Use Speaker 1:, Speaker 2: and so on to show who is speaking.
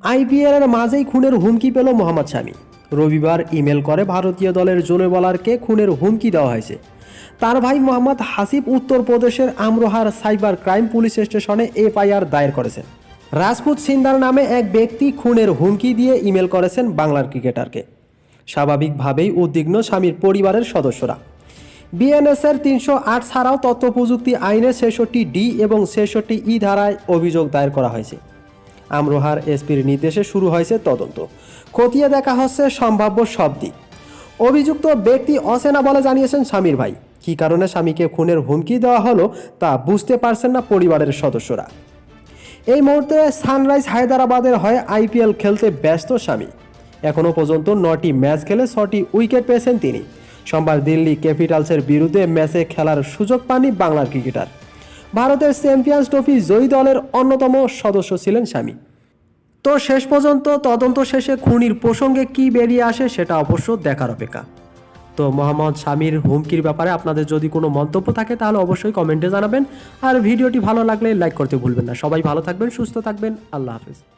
Speaker 1: আইপিএলের মাঝেই খুনের হুমকি পেল মোহাম্মদ শামি। রবিবার ইমেল করে ভারতীয় দলের জোনে বলারকে খুনের হুমকি দেওয়া হয়েছে। তার ভাই মোহাম্মদ হাসিব উত্তরপ্রদেশের আমরোহার সাইবার ক্রাইম পুলিশ স্টেশনে এফআইআর দায়ের করেছেন। রাজপুত সিন্দার নামে এক ব্যক্তি খুনের হুমকি দিয়ে ইমেল করেছেন বাংলার ক্রিকেটারকে। স্বাভাবিকভাবেই উদ্বিগ্ন স্বামীর পরিবারের সদস্যরা। বিএনএসের তিনশো আট ছাড়াও তথ্য প্রযুক্তি আইনের ছেষট্টি ডি এবং ছেষট্টি ই ধারায় অভিযোগ দায়ের করা হয়েছে। আমরোহার এসপির নির্দেশে শুরু হয়েছে তদন্ত। খতিয়ে দেখা হচ্ছে সম্ভাব্য সব দিক। অভিযুক্ত ব্যক্তি অচেনা বলে জানিয়েছেন স্বামীর ভাই। কী কারণে স্বামীকে খুনের হুমকি দেওয়া হলো তা বুঝতে পারছেন না পরিবারের সদস্যরা। এই মুহূর্তে সানরাইজ হায়দ্রাবাদের হয়ে আইপিএল খেলতে ব্যস্ত স্বামী। এখনও পর্যন্ত নটি ম্যাচ খেলে ছটি উইকেট পেয়েছেন তিনি। সোমবার দিল্লি ক্যাপিটালসের বিরুদ্ধে ম্যাচে খেলার সুযোগ পাননি বাংলার ক্রিকেটার। ভারতের চ্যাম্পিয়ন্স ট্রফি জয়ী দলের অন্যতম সদস্য ছিলেন স্বামী। তো শেষ পর্যন্ত তদন্ত শেষে খুনির প্রসঙ্গে কি বেরিয়ে আসে সেটা অবশ্য দেখার অপেক্ষা। তো মোহাম্মদ স্বামীর হুমকির ব্যাপারে আপনাদের যদি কোনো মন্তব্য থাকে তাহলে অবশ্যই কমেন্টে জানাবেন। আর ভিডিওটি ভালো লাগলে লাইক করতে ভুলবেন না। সবাই ভালো থাকবেন, সুস্থ থাকবেন। আল্লাহ হাফিজ।